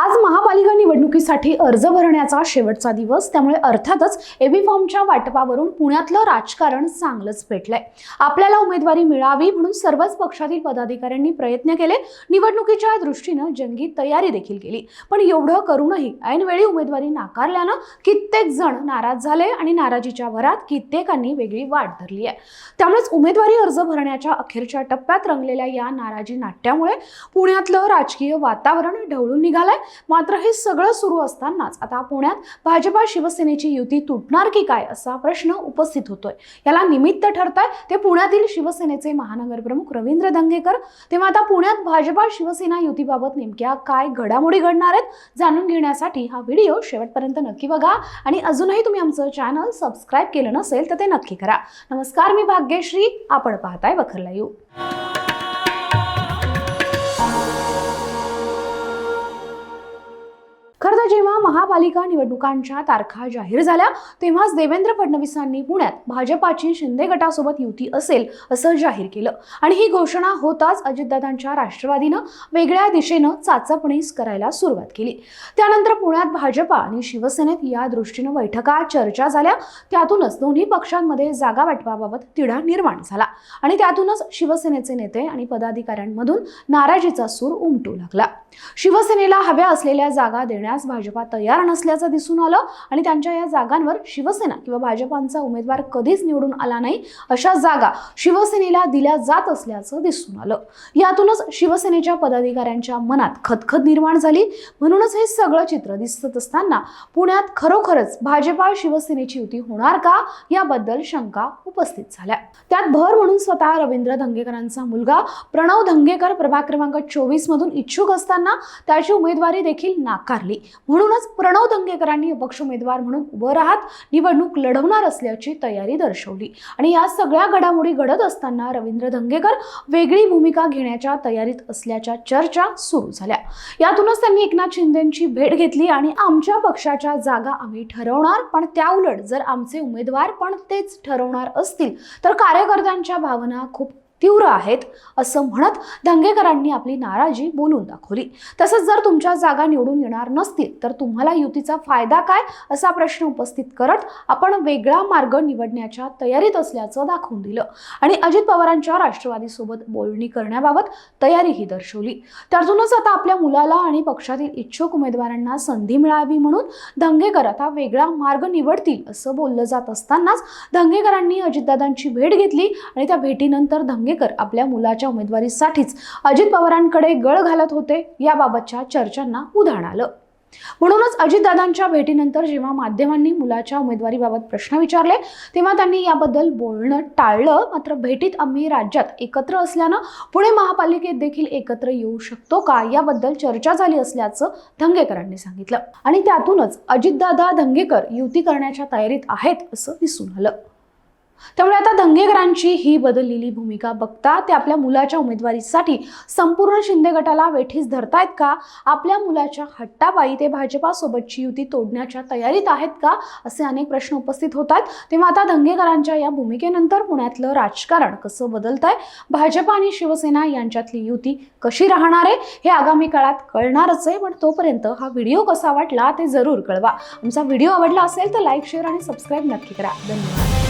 आज महापालिका निवडणुकीसाठी अर्ज भरण्याचा शेवटचा दिवस. त्यामुळे अर्थातच एबी फॉर्मच्या वाटपावरून पुण्यातलं राजकारण चांगलंच पेटलंय. आपल्याला उमेदवारी मिळावी म्हणून सर्वच पक्षातील पदाधिकाऱ्यांनी प्रयत्न केले. निवडणुकीच्या दृष्टीनं जंगी तयारी देखील केली. पण एवढं करूनही ऐनवेळी उमेदवारी नाकारल्यानं कित्येक जण नाराज झाले आणि नाराजीच्या भरात कित्येकांनी वेगळी वाट धरली आहे. त्यामुळेच उमेदवारी अर्ज भरण्याच्या अखेरच्या टप्प्यात रंगलेल्या या नाराजी नाट्यामुळे पुण्यातलं राजकीय वातावरण ढवळून निघालंय. मात्र हे सगळं सुरू असतानाच आता पुण्यात भाजपा शिवसेनेची युती तुटणार की काय असा प्रश्न उपस्थित होतोय. याला निमित्त ठरताय ते पुण्यातील शिवसेनेचे महानगर प्रमुख रवींद्र दंगेकर. तेव्हा आता पुण्यात भाजपा शिवसेना युतीबाबत नेमक्या काय घडामोडी घडणार आहेत जाणून घेण्यासाठी हा व्हिडिओ शेवटपर्यंत नक्की बघा आणि अजूनही तुम्ही आमचं चॅनल सबस्क्राईब केलं नसेल तर ते नक्की करा. नमस्कार मी भाग्यश्री. आपण पाहताय बखरला यू खरं तर जेव्हा महापालिका निवडणुकांच्या तारखा जाहीर झाल्या तेव्हाच देवेंद्र फडणवीसांनी पुण्यात भाजपाची शिंदे गटासोबत युती असेल असं जाहीर केलं. आणि ही घोषणा होताच अजितदादांच्या राष्ट्रवादीनं वेगळ्या दिशेनं चाचपणीस करायला सुरुवात केली. त्यानंतर पुण्यात भाजपा आणि शिवसेनेत या दृष्टीनं बैठका चर्चा झाल्या. त्यातूनच दोन्ही पक्षांमध्ये जागा वाटपाबाबत तिढा निर्माण झाला. आणि त्यातूनच शिवसेनेचे नेते आणि पदाधिकाऱ्यांमधून नाराजीचा सूर उमटू लागला. शिवसेनेला हव्या असलेल्या जागा देण्यास भाजपा तयार नसल्याचं दिसून आलं आणि त्यांच्या या जागांवर शिवसेना किंवा भाजपांचा उमेदवार कधीच निवडून आला नाही अशा जागा शिवसेनेला दिल्या जात असल्याचं दिसून आलं. यातूनच शिवसेनेच्या पदाधिकाऱ्यांच्या मनात खतखत निर्माण झाली. म्हणूनच हे सगळं चित्र दिसत असताना पुण्यात खरोखरच भाजपा शिवसेनेची युती होणार का? याबद्दल शंका उपस्थित झाल्या. त्यात भर म्हणून स्वतः रवींद्र धंगेकरांचा मुलगा प्रणव धंगेकर प्रभाग क्रमांक चोवीस मधून इच्छुक असताना त्याची उमेदवारी देखील नाकारली. म्हणूनच प्रणव दंगेकरांनी अपक्ष उमेदवार म्हणून उभं राहत निवडणूक लढवणार असल्याची तयारी दर्शवली. आणि या सगळ्या घडामोडी घडत असताना रवींद्र धंगेकर वेगळी भूमिका घेण्याच्या तयारीत असल्याच्या चर्चा सुरू झाल्या. यातूनच त्यांनी एकनाथ शिंदेची भेट घेतली आणि आमच्या पक्षाच्या जागा आम्ही ठरवणार पण त्याउलट जर आमचे उमेदवार पण तेच ठरवणार असतील तर कार्यकर्त्यांच्या भावना खूप तीव्र आहेत असं म्हणत दंगेकरांनी आपली नाराजी बोलून दाखवली. तसंच जर तुमच्या जागा निवडून येणार नसतील तर तुम्हाला युतीचा फायदा काय असा प्रश्न उपस्थित करत आपण वेगळा मार्ग निवडण्याच्या तयारीत असल्याचं दाखवून दिलं. आणि अजित पवारांच्या राष्ट्रवादीसोबत बोलणी करण्याबाबत तयारीही दर्शवली. त्यातूनच आता आपल्या मुलाला आणि पक्षातील इच्छुक उमेदवारांना संधी मिळावी म्हणून दंगेकर आता वेगळा मार्ग निवडतील असं बोललं जात असतानाच दंगेकरांनी अजितदादांची भेट घेतली आणि त्या भेटीनंतर दंगेकर आपल्या मुलाच्या उमेदवारीसाठीच अजित पवारांकडे गळ घालत होते याबाबतच्या चर्चांना उधाण आलं. म्हणूनच अजितदादांच्या भेटीनंतर जेव्हा माध्यमांनी मुलाच्या उमेदवारीबाबत प्रश्न विचारले तेव्हा त्यांनी याबद्दल बोलणं टाळलं. मात्र भेटीत आम्ही राज्यात एकत्र असल्यानं पुणे महापालिकेत देखील एकत्र येऊ शकतो का याबद्दल चर्चा झाली असल्याचं धंगेकरांनी सांगितलं. आणि त्यातूनच अजितदादा धंगेकर युती करण्याच्या तयारीत आहेत असं दिसून आलं. त्यामुळे आता दंगेकरांची ही बदललेली भूमिका बघता ते आपल्या मुलाच्या उमेदवारीसाठी संपूर्ण शिंदे गटाला वेठीस धरतायत का? आपल्या मुलाच्या हट्टापायी ते भाजपासोबतची युती तोडण्याच्या तयारीत आहेत का? असे अनेक प्रश्न उपस्थित होत आहेत तेव्हा आता दंगेकरांच्या या भूमिकेनंतर पुण्यातलं राजकारण कसं बदलत आहे भाजप आणि शिवसेना यांच्यातली युती कशी राहणार आहे? हे आगामी काळात कळणारच आहे पण तोपर्यंत हा व्हिडिओ कसा वाटला ते जरूर कळवा. आमचा व्हिडिओ आवडला असेल तर लाईक शेअर आणि सबस्क्राईब नक्की करा. धन्यवाद.